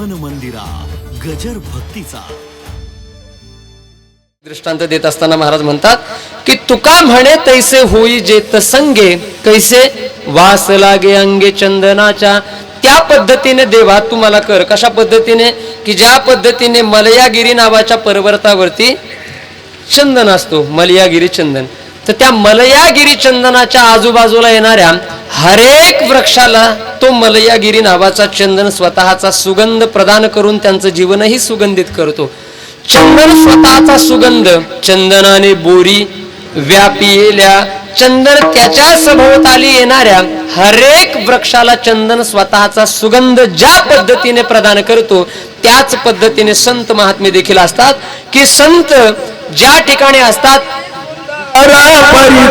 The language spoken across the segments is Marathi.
मन मंदिरा गजर भक्तीचा. दृष्टांत देत असताना महाराज म्हणतात की तुका म्हणे तैसे होई जेत संगे कैसे वास लागे अंगे चंदनाच्या त्या पद्धतीने देवा तू मला कर. कशा पद्धतीने? की ज्या पद्धतीने मलयागिरी नावाच्या पर्वतावरती चंदन असतो मलयागिरी चंदन. तर त्या मलयागिरी चंदनाच्या आजूबाजूला येणाऱ्या हरेक वृक्षाला तो मलयागिरी नावाचा चंदन स्वतःचा सुगंध प्रदान करून त्यांचं जीवनही सुगंधित करतो. चंदन स्वतःचा सुगंध चंदनाने बोरी व्यापिलेल्या चंदन त्याच्या सभोवताली येणाऱ्या हरेक वृक्षाला चंदन स्वतःचा सुगंध ज्या पद्धतीने प्रदान करतो त्याच पद्धतीने संत महात्मे देखील असतात. की संत ज्या ठिकाणी असतात सर्वांगी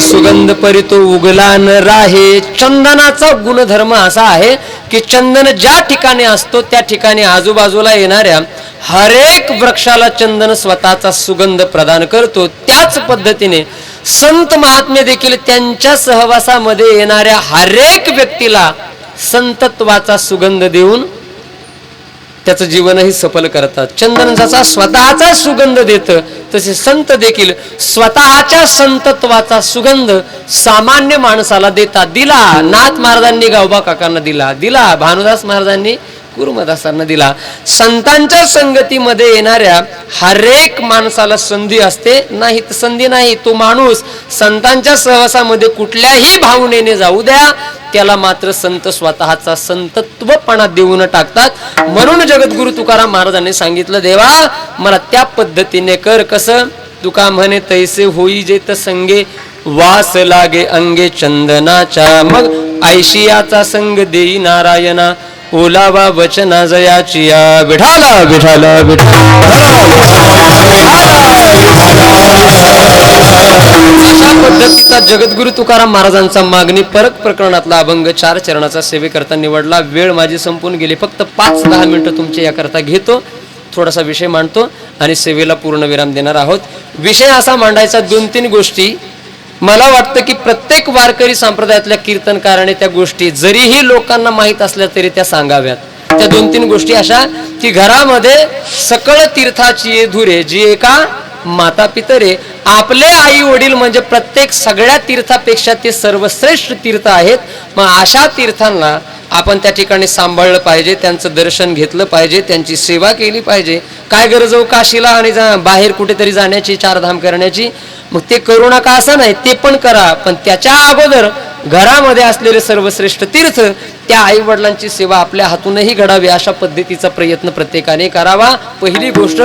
सुगंध परितो उगला न राहे. चंदनाचा गुणधर्म असा आहे की चंदन ज्या ठिकाणी असतो त्या ठिकाणी आजूबाजूला येणाऱ्या हरेक वृक्षाला चंदन स्वतःचा सुगंध प्रदान करतो. त्याच पद्धतीने संत महात्मे देखील त्यांच्या सहवासामध्ये येणाऱ्या हरेक व्यक्तीला संतत्वाचा सुगंध देऊन त्याचं जीवनही सफल करतात. चंदन जसा स्वतःचा सुगंध देत तसे संत देखील स्वतःच्या संतत्वाचा सुगंध सामान्य माणसाला देतात. दिला नाथ महाराजांनी गावबा काकांना दिला दिला. भानुदास महाराजांनी कुर्मदासांना दिला. संतांच्या संगतीमध्ये येणाऱ्या हरेक माणसाला संधी असते. नाही तर संधी नाही तो माणूस संतांच्या सहवासामध्ये कुठल्याही भावनेने जाऊ द्या. त्याला मात्र संत स्वतःचा संतत्वपणा देऊन टाकतात. म्हणून जगद्गुरु तुकाराम महाराजांनी सांगितलं देवा मला त्या पद्धतीने कर कसं? तुका म्हणे तैसे होई जे संगे वास लागे अंगे चंदनाच्या मग ऐशियाचा संग देई नारायणा. ओलावा वचना जयाचिया विठाला विठाला अशा पद्धतीचा जगद्गुरु तुकाराम महाराजांचा मागणी परत प्रकरणातला अभंग चार चरणाचा सेवेकरता निवडला. वेळ माझी संपून गेली. फक्त पाच दहा मिनिटं तुमच्या याकरता घेतो. थोडासा विषय मांडतो आणि सेवेला पूर्ण विराम देणार आहोत. विषय असा मांडायचा दोन तीन गोष्टी. मला वाटतं की प्रत्येक वारकरी संप्रदायातल्या कीर्तनकाराने त्या गोष्टी जरीही लोकांना माहीत असल्या तरी त्या सांगाव्यात. त्या दोन तीन गोष्टी अशा की घरामध्ये सकळ तीर्थाची धुरे जी एका माता पितरे आपले आई वडील म्हणजे प्रत्येक सगळ्या तीर्थापेक्षा ते सर्वश्रेष्ठ तीर्थ आहेत. मग अशा तीर्थांना आपण त्या ठिकाणी सांभाळलं पाहिजे त्यांचं दर्शन घेतलं पाहिजे त्यांची सेवा केली पाहिजे. काय गरज हो काशीला आणि जा- बाहेर कुठेतरी जाण्याची चारधाम करण्याची? मग ते करू नका असं नाही ते पण करा. पण त्याच्या अगोदर घरामध्ये असलेले सर्वश्रेष्ठ तीर्थ त्या आई वडिलांची सेवा आपल्या हातूनही घडावी अशा पद्धतीचा प्रयत्न प्रत्येकाने करावा. पहिली गोष्ट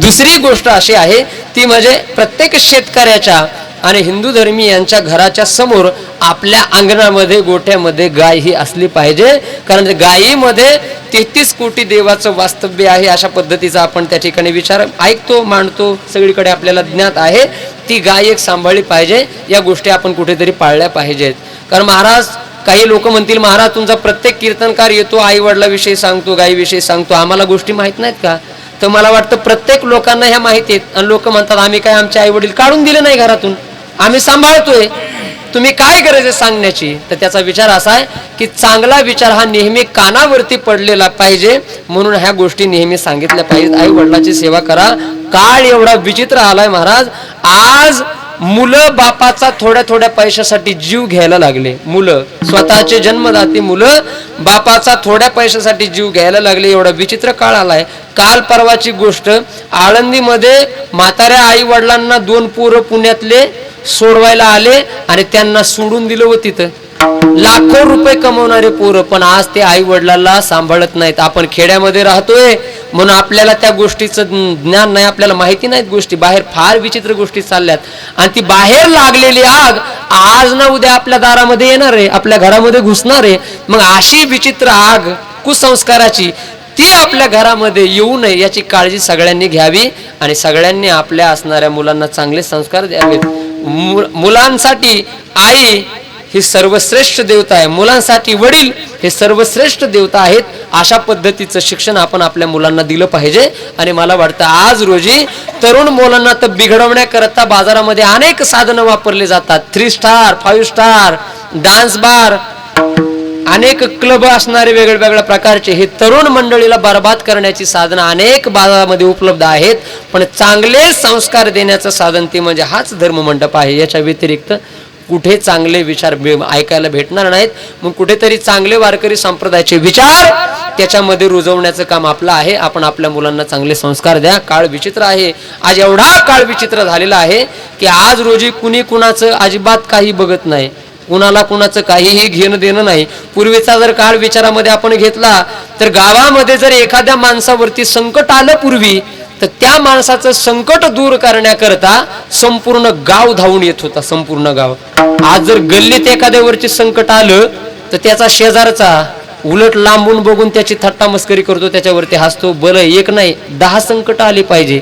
दुसरी गोष्ट अशी आहे ती म्हणजे प्रत्येक शेतकऱ्याच्या आणि हिंदू धर्मी यांच्या घराच्या समोर आपल्या अंगणामध्ये गोठ्यामध्ये गाय ही असली पाहिजे. कारण गायीमध्ये तेहतीस कोटी देवाचं वास्तव्य आहे अशा पद्धतीचा आपण त्या ठिकाणी विचार ऐकतो मांडतो सगळीकडे आपल्याला ज्ञात आहे. ती गाय एक सांभाळली पाहिजे या गोष्टी आपण कुठेतरी पाळल्या पाहिजेत. कारण महाराज काही लोक म्हणतील महाराज तुमचा प्रत्येक कीर्तनकार येतो आई वडिलाविषयी सांगतो गायीविषयी सांगतो. आम्हाला गोष्टी माहीत नाहीत का? तर मला वाटतं प्रत्येक लोकांना ह्या माहिती आहेत. आणि लोक म्हणतात आम्ही काय आमचे आई वडील काढून दिले नाही घरातून? आम्ही सांभाळतोय. तुम्ही काय गरज आहे सांगण्याची? तर त्याचा विचार असा आहे की चांगला विचार हा नेहमी कानावरती पडलेला पाहिजे. म्हणून ह्या गोष्टी नेहमी सांगितल्या पाहिजेत. आई वडिलाची सेवा करा. काळ एवढा विचित्र आलाय महाराज. आज मुलं बापाचा थोड्या थोड्या पैशासाठी जीव घ्यायला लागले. मुलं स्वतःचे जन्मदाती मुलं बापाचा थोड्या पैशासाठी जीव घ्यायला लागले. एवढा विचित्र काळ आलाय. काल परवाची गोष्ट आळंदीमध्ये म्हाताऱ्या आई वडिलांना दोन पोरं पुण्यातले सोडवायला आले आणि त्यांना सोडून दिलं व तिथं. लाखो रुपये कमवणारे पोरं पण आज ते आई वडिलांना सांभाळत नाहीत. आपण खेड्यामध्ये राहतोय. म्हणून आपल्याला त्या गोष्टीचं ज्ञान नाही आपल्याला माहिती नाहीत गोष्टी. बाहेर फार विचित्र गोष्टी चालल्यात. आणि ती बाहेर लागलेली आग आज ना उद्या आपल्या दारामध्ये येणार आहे आपल्या घरामध्ये घुसणार आहे. मग अशी विचित्र आग कुसंस्काराची ती आपल्या घरामध्ये येऊ नये याची काळजी सगळ्यांनी घ्यावी. आणि सगळ्यांनी आपल्या असणाऱ्या मुलांना चांगले संस्कार द्यावेत. मु- मुलांसाठी आई ही सर्वश्रेष्ठ देवता आहे. मुलांसाठी वडील हे सर्वश्रेष्ठ देवता आहेत. अशा पद्धतीचं शिक्षण आपण आपल्या मुलांना दिलं पाहिजे. आणि मला वाटतं आज रोजी तरुण मुलांना तर बिघडवण्याकरता बाजारामध्ये अनेक साधनं वापरली जातात. Three star five star dance bar अनेक क्लब असणारे वेगळ्या प्रकारचे हे तरुण मंडळीला बर्बाद करण्याची साधनं अनेक बाजारामध्ये उपलब्ध आहेत. पण चांगले संस्कार देण्याचं साधन ते म्हणजे हाच धर्ममंडप आहे. याच्या व्यतिरिक्त कुठे चांगले विचार ऐकायला भेटणार नाहीत. मग कुठेतरी चांगले वारकरी संप्रदायाचे विचार त्याच्यामध्ये रुजवण्याचं काम आपलं आहे. आपण आपल्या मुलांना चांगले संस्कार द्या. काळ विचित्र आहे. आज एवढा काळ विचित्र झालेला आहे की आज रोजी कुणी कुणाचं अजिबात काही बघत नाही. कुणाला कुणाचं काहीही घेणं देणं नाही. पूर्वीचा जर काळ विचारामध्ये आपण घेतला तर गावामध्ये जर एखाद्या माणसावरती संकट आलं पूर्वी त्या माणसाचं संकट दूर करण्याकरता संपूर्ण गाव धावून येत होता संपूर्ण गाव. आज जर गल्लीत एखाद्यावरची संकट आलं तर त्याचा शेजारचा उलट लांबून बघून त्याची थट्टा मस्करी करतो त्याच्यावरती हसतो बरं एक नाही दहा संकट आली पाहिजे.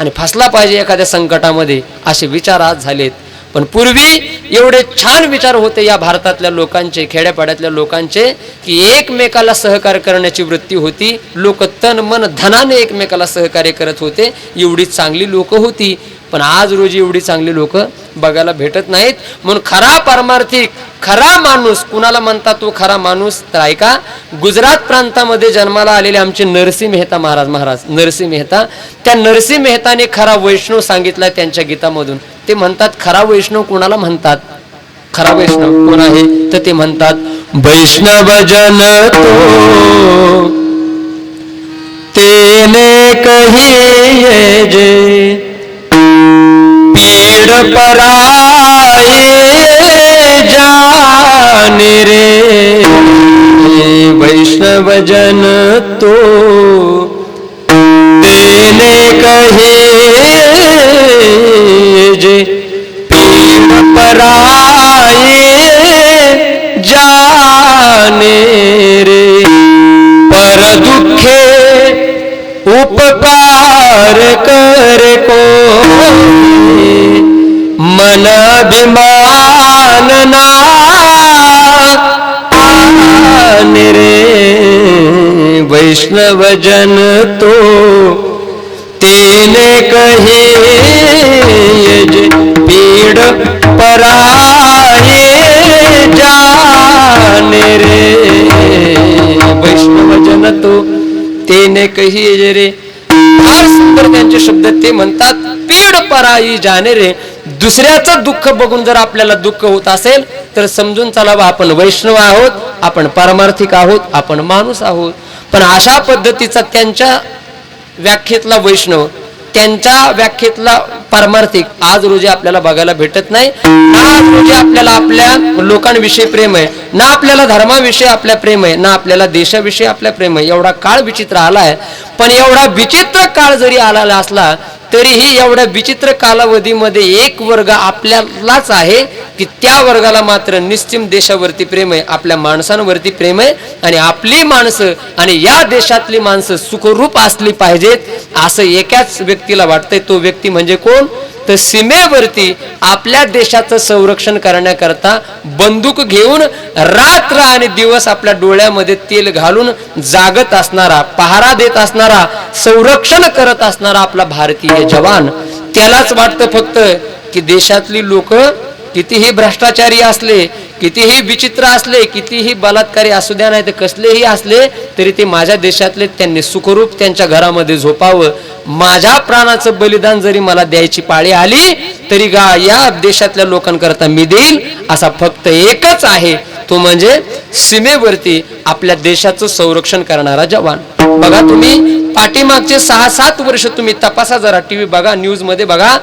आणि फसला पाहिजे एखाद्या संकटामध्ये असे विचार आज झालेत. पण पूर्वी एवढे छान विचार होते या भारतातल्या लोकांचे खेड्यापाड्यातल्या लोकांचे की एकमेकाला सहकार्य करण्याची वृत्ती होती. लोक तन मन धनाने एकमेकाला सहकार्य करत होते. एवढी चांगली लोक होती. पण आज रोजी एवढी चांगली लोक बघायला भेटत नाहीत. म्हणून खरा पारमार्थिक खरा माणूस कुणाला म्हणतात तो खरा माणूस? तर ऐका गुजरात प्रांतामध्ये जन्माला आलेले आमचे नरसिंह मेहता महाराज महाराज नरसिंह मेहता. त्या नरसिंह मेहताने खरा वैष्णव सांगितलाय त्यांच्या गीतामधून. ते म्हणतात खरा वैष्णव कोणाला म्हणतात? खरा वैष्णव कोण आहे? तर ते म्हणतात वैष्णव जन तो तेने कही जे पराए जाने रे। वैष्णव जन तो तेने कहे जे पीर पराए कृष्ण जन तो तेने कहे जे पीड़ पराए जाने रे। वैष्णव जन तो तेने कही जे रे। फार सुंदर त्यांचे शब्द ते म्हणतात पीड पराई जाणे रे। दुसऱ्याचं दुःख बघून जर आपल्याला दुःख होत असेल तर समजून चालावं आपण वैष्णव आहोत आपण पारमार्थिक आहोत आपण माणूस आहोत. पण अशा पद्धतीचा त्यांच्या व्याख्येतला वैष्णव त्यांच्या व्याख्येतला पारमार्थिक आज रोजी आपल्याला बघायला भेटत नाही. ना आज रोजी आपल्याला आपल्या लोकांविषयी प्रेम आहे ना आपल्याला धर्माविषयी आपल्या प्रेम आहे ना आपल्याला देशाविषयी आपल्या प्रेम आहे. एवढा काळ विचित्र आला आहे पण एवढा विचित्र काळ जरी आलेला असला तरीही एवढ्या विचित्र कालावधीमध्ये एक वर्ग आपल्यालाच आहे. की त्या वर्गाला मात्र निश्चिम देशावरती प्रेम आहे आपल्या माणसांवरती प्रेम आहे आणि आपली माणसं आणि या देशातली माणसं सुखरूप असली पाहिजेत असं एकाच व्यक्तीला वाटतंय तो व्यक्ती म्हणजे कोण? तर सीमेवरती आपल्या देशाचं संरक्षण करण्याकरता बंदूक घेऊन रात्र आणि दिवस आपल्या डोळ्यामध्ये तेल घालून जागत असणारा पहारा देत असणारा संरक्षण करत असणारा आपला भारतीय जवान. त्यालाच वाटतं फक्त की देशातली लोक कितीही भ्रष्टाचारी असले कितीही विचित्र असले कितीही बलात्कारी असू द्या नाही तर कसलेही असले तरी ते माझ्या देशातले त्यांनी सुखरूप त्यांच्या घरामध्ये झोपावं. माझ्या प्राणाचं बलिदान जरी मला द्यायची पाळी आली तरी गा या देशातल्या लोकांकरता मी देईल असा फक्त एकच आहे. तो म्हणजे सीमेवरती आपल्या देशाचं संरक्षण करणारा जवान. बघा तुम्ही पाठीमागचे सहा सात वर्ष तुम्ही तपासा जरा टीव्ही बघा न्यूजमध्ये बघा.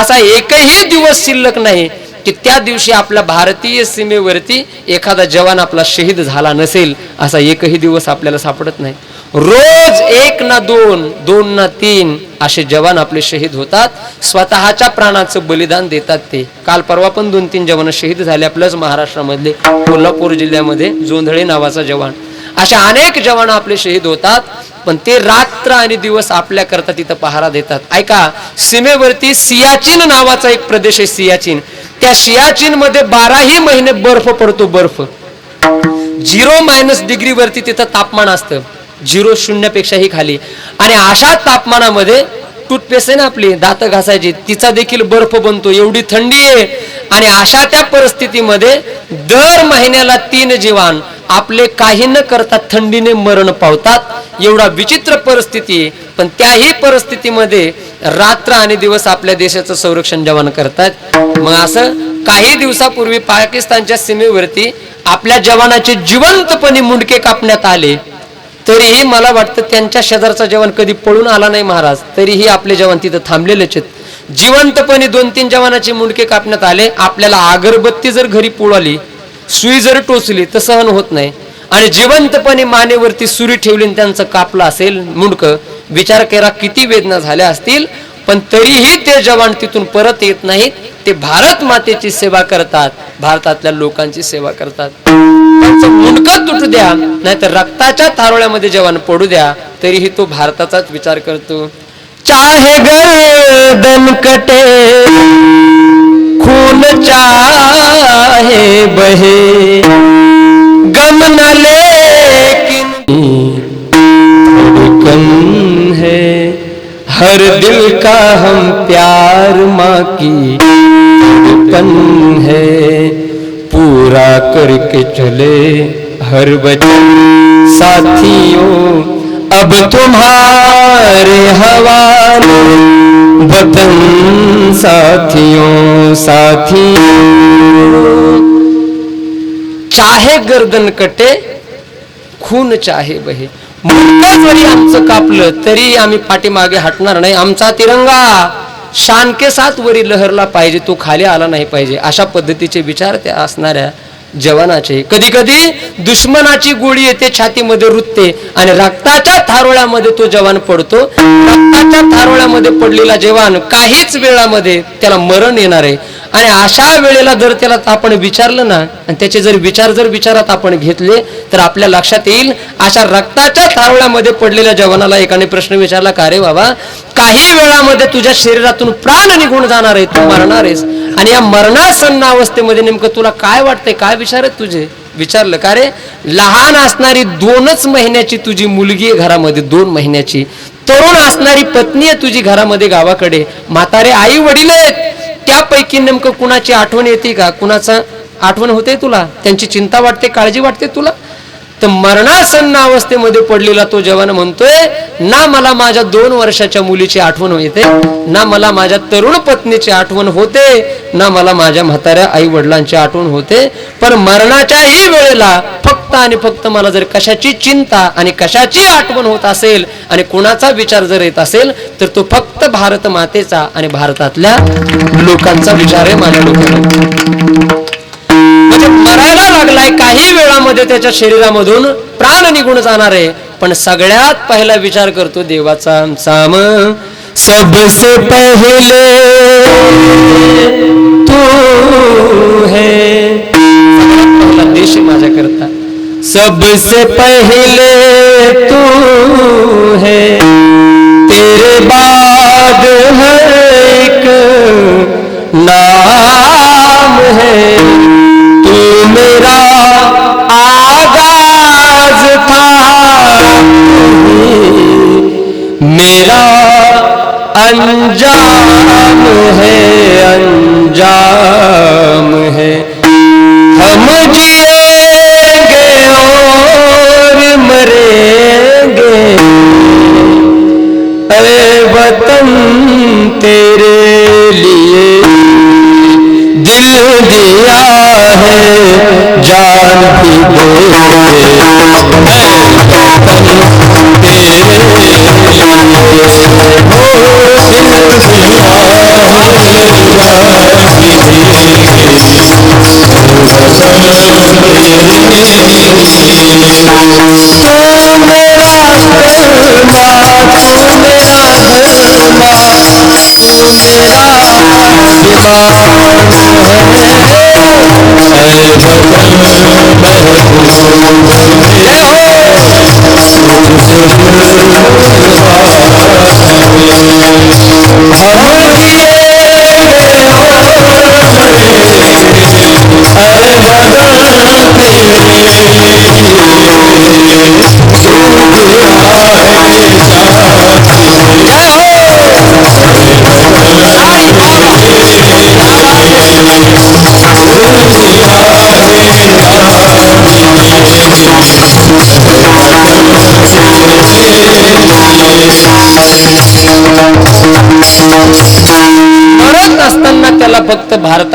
असा एकही दिवस शिल्लक नाही. की त्या दिवशी आपल्या भारतीय सीमेवरती एखादा जवान आपला शहीद झाला नसेल असा एकही दिवस आपल्याला सापडत नाही. रोज एक ना दोन दोन ना तीन असे जवान आपले शहीद होतात. स्वतःच्या प्राणाचं बलिदान देतात ते. काल परवा पण दोन तीन जवान शहीद झाले आपल्याच महाराष्ट्रामधले कोल्हापूर जिल्ह्यामध्ये जोंधळे नावाचा जवान. अशा अनेक जवान आपले शहीद होतात पण ते रात्र आणि दिवस आपल्या करता तिथं पहारा देतात. ऐका सीमेवरती सियाचीन नावाचा एक प्रदेश आहे सियाचीन. त्या सियाचीन मध्ये बाराही महिने बर्फ पडतो बर्फ. झिरो मायनस डिग्री वरती तिथं तापमान असतं. झिरो शून्यपेक्षाही खाली. आणि अशा तापमानामध्ये टूथपेस्ट आहे ना आपली दात घासायची. तिचा देखील बर्फ बनतो एवढी थंडी आहे. आणि अशा त्या परिस्थितीमध्ये दर महिन्याला तीन जीवान आपले काही न करता थंडीने मरण पावतात. एवढा विचित्र परिस्थिती पण त्याही परिस्थितीमध्ये रात्र आणि दिवस आपल्या देशाचं संरक्षण जवान करतात. मग असं काही दिवसापूर्वी पाकिस्तानच्या सीमेवरती आपल्या जवानाचे जिवंतपणे मुंडके कापण्यात आले. तरीही मला वाटतं त्यांच्या शेजारचा जवान कधी पळून आला नाही महाराज. तरीही आपले जवान तिथं थांबलेलेच आहेत. जिवंतपणे दोन तीन जवानाचे मुंडके कापण्यात आले. आपल्याला अगरबत्ती जर घरी पुळाली सुई जर टोचली तर सहन होत नाही. आणि जिवंतपणे मानेवरती सुरी ठेवली त्यांचं कापलं असेल मुंडक विचार करा किती वेदना झाल्या असतील. पण तरीही ते जवान तिथून परत येत नाहीत. ते भारत मातेची सेवा करतात. भारतातल्या लोकांची सेवा करतात. त्यांचं मुंडकं तुटू द्या. नाहीतर रक्ताच्या थारोळ्यामध्ये जेवण पडू द्या तरीही तो भारताचाच विचार करतो. चाहे गर्दन कटे खून चाहे बहे गम न लेकिन है। हर दिल का हम प्यार माँ की है। पूरा करके चले हर वचन साथियों अब तुम्हारे हवाले वतन साथियों साथियों। चाहे गर्दन कटे खून चाहे बहे। मुंडकं जरी आमचं कापलं तरी आम्ही पाठीमागे हटणार नाही. आमचा तिरंगा शानके सात वरी लहरला पाहिजे तो खाली आला नाही पाहिजे. अशा पद्धतीचे विचार त्या असणाऱ्या जवानाचे. कधी कधी दुश्मनाची गोळी येते छातीमध्ये रुतते आणि रक्ताच्या थारोळ्यामध्ये तो जवान पडतो. रक्ताच्या थारोळ्यामध्ये पडलेला जवान काहीच वेळामध्ये त्याला मरण येणार आहे. आणि अशा वेळेला जर त्याला आपण विचारलं ना आणि त्याचे जर विचार जर विचारात आपण घेतले तर आपल्या लक्षात येईल अशा रक्ताच्या थारोळ्यामध्ये पडलेल्या जवानाला एकाने प्रश्न विचारला का रे बाबा काही वेळामध्ये तुझ्या शरीरातून प्राण निघून जाणार आहे तू मरणार आहेस. आणि या मरणासन्न अवस्थेमध्ये नेमकं तुला काय वाटतंय काय विचार आहेत तुझे? विचारलं का रे? लहान असणारी दोनच महिन्याची तुझी मुलगी आहे घरामध्ये दोन महिन्याची. तरुण असणारी पत्नी आहे तुझी घरामध्ये गावाकडे. म्हातारे आई वडील आहेत. त्यापैकी नेमकं कुणाची आठवण येते का? कुणाचं आठवण होते तुला? त्यांची चिंता वाटते काळजी वाटते तुला? तर मरणासन्न अवस्थेमध्ये पडलेला तो जवान म्हणतोय ना मला माझ्या दोन वर्षाच्या मुलीची आठवण येते ना मला माझ्या तरुण पत्नीची आठवण होते ना मला माझ्या म्हाताऱ्या आई वडिलांची आठवण होते पण मरणाच्याही वेळेला फक्त आणि फक्त मला जर कशाची चिंता आणि कशाची आठवण होत असेल आणि कुणाचा विचार जर येत असेल तर तो फक्त भारत मातेचा आणि भारतातल्या लोकांचा विचार आहे माझ्या लोकांना लागलाय काही वेळामध्ये त्याच्या शरीरामधून प्राण निघून जाणार. आहे पण सगळ्यात पहिला विचार करतो देवाचा साम सबसे पहिले तू है. पहिला देश माझ्या करता सबसे पहिले तू है. तेरे बाद है एक नाम है.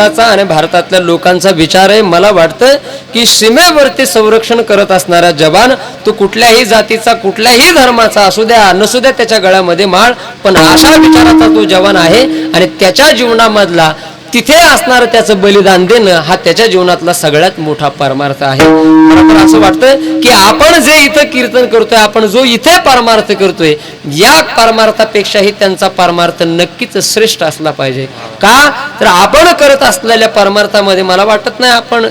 भारताचा आणि भारतातल्या लोकांचा विचार आहे मला वाटतं की सीमेवरती संरक्षण करत असणारा जवान तो कुठल्याही जातीचा कुठल्याही धर्माचा असू द्या नसू द्या त्याच्या गळ्यामध्ये माळ पण अशा विचाराचा तो जवान आहे आणि त्याच्या जीवनामधला तिथे असणारं त्याचं बलिदान देणं हा त्याच्या जीवनातला सगळ्यात मोठा परमार्थ आहे. मला असं वाटतं की आपण जे इथं कीर्तन करतोय आपण जो इथे परमार्थ करतोय या परमार्थापेक्षाही त्यांचा परमार्थ नक्कीच श्रेष्ठ असला पाहिजे. का? तर आपण करत असलेल्या परमार्थामध्ये मला वाटत नाही आपण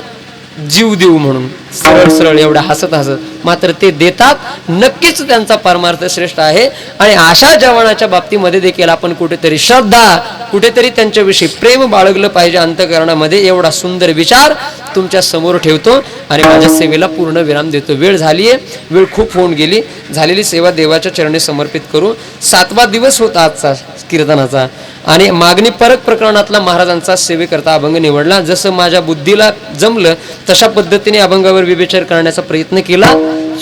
जीव देऊ म्हणून. सरळ सरळ एवढं हसत हसत. मात्र ते देतात. नक्कीच त्यांचा परमार्थ श्रेष्ठ आहे. आणि अशा जवानाच्या बाबतीमध्ये देखील आपण कुठेतरी श्रद्धा कुठेतरी त्यांच्याविषयी प्रेम बाळगलं पाहिजे अंतकरणामध्ये. एवढा सुंदर विचार तुमच्यासमोर ठेवतो आणि माझ्या सेवेला पूर्ण विराम देतो. वेळ झालीये. वेळ खूप होऊन गेली. झालेली सेवा देवाच्या चरणी समर्पित करू. सातवा दिवस होता आजचा कीर्तनाचा. आणि मागणी परक प्रकरणातला महाराजांचा सेवेकरता अभंग निवडला. जसं माझ्या बुद्धीला जमलं तशा पद्धतीने अभंगावर विवेचन करण्याचा प्रयत्न केला.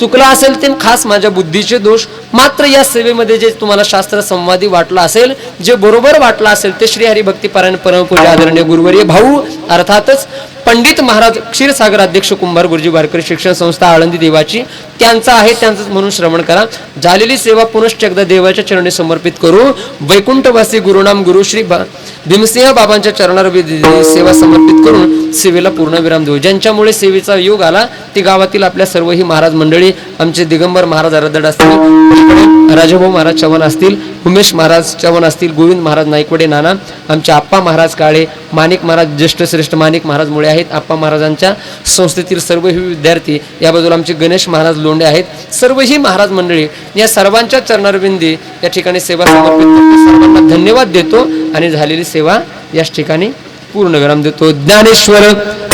चुकला असेल ते खास माझ्या बुद्धीचे दोष. मात्र या सेवेमध्ये जे तुम्हाला शास्त्र संवादी वाटलं असेल जे बरोबर वाटलं असेल ते श्री हरिभक्तीपरायण परमपूजा आदरणीय गुरुवर्य भाऊ अर्थातच पंडित महाराज क्षीरसागर अध्यक्ष कुंभार गुरुजी वारकरी शिक्षण संस्था आळंदी देवाची. त्यांचा आहे त्यांचंच म्हणून श्रवण करा. झालेली सेवा पुनश्च एकदा देवाच्या चरणी समर्पित करू वैकुंठवासी गुरुनाम गुरु श्री बा- भीमसिंह बाबांच्या चरणावर सेवा समर्पित करून सेवेला पूर्णविराम देऊ. ज्यांच्यामुळे सेवेचा योग आला ती गावातील आपल्या सर्व ही महाराज मंडळी आमचे दिगंबर महाराज आराधड असतील राजभाऊ राजाभाऊ महाराज चव्हाण असतील उमेश महाराज चव्हाण असतील गोविंद महाराज नाईकवडे नाना आमचे आप्पा महाराज काळे माणिक महाराज ज्येष्ठ श्रेष्ठ माणिक महाराज मुळे आहेत आप्पा महाराजांच्या संस्थेतील सर्व ही विद्यार्थी या बाजूला आमचे गणेश महाराज लोंढे आहेत सर्व ही महाराज मंडळी या सर्वांच्या चरणारविंदी या ठिकाणी सेवा समर्पित सर्वांना धन्यवाद देतो आणि झालेली सेवा याच ठिकाणी पूर्ण विराम देतो. ज्ञानेश्वर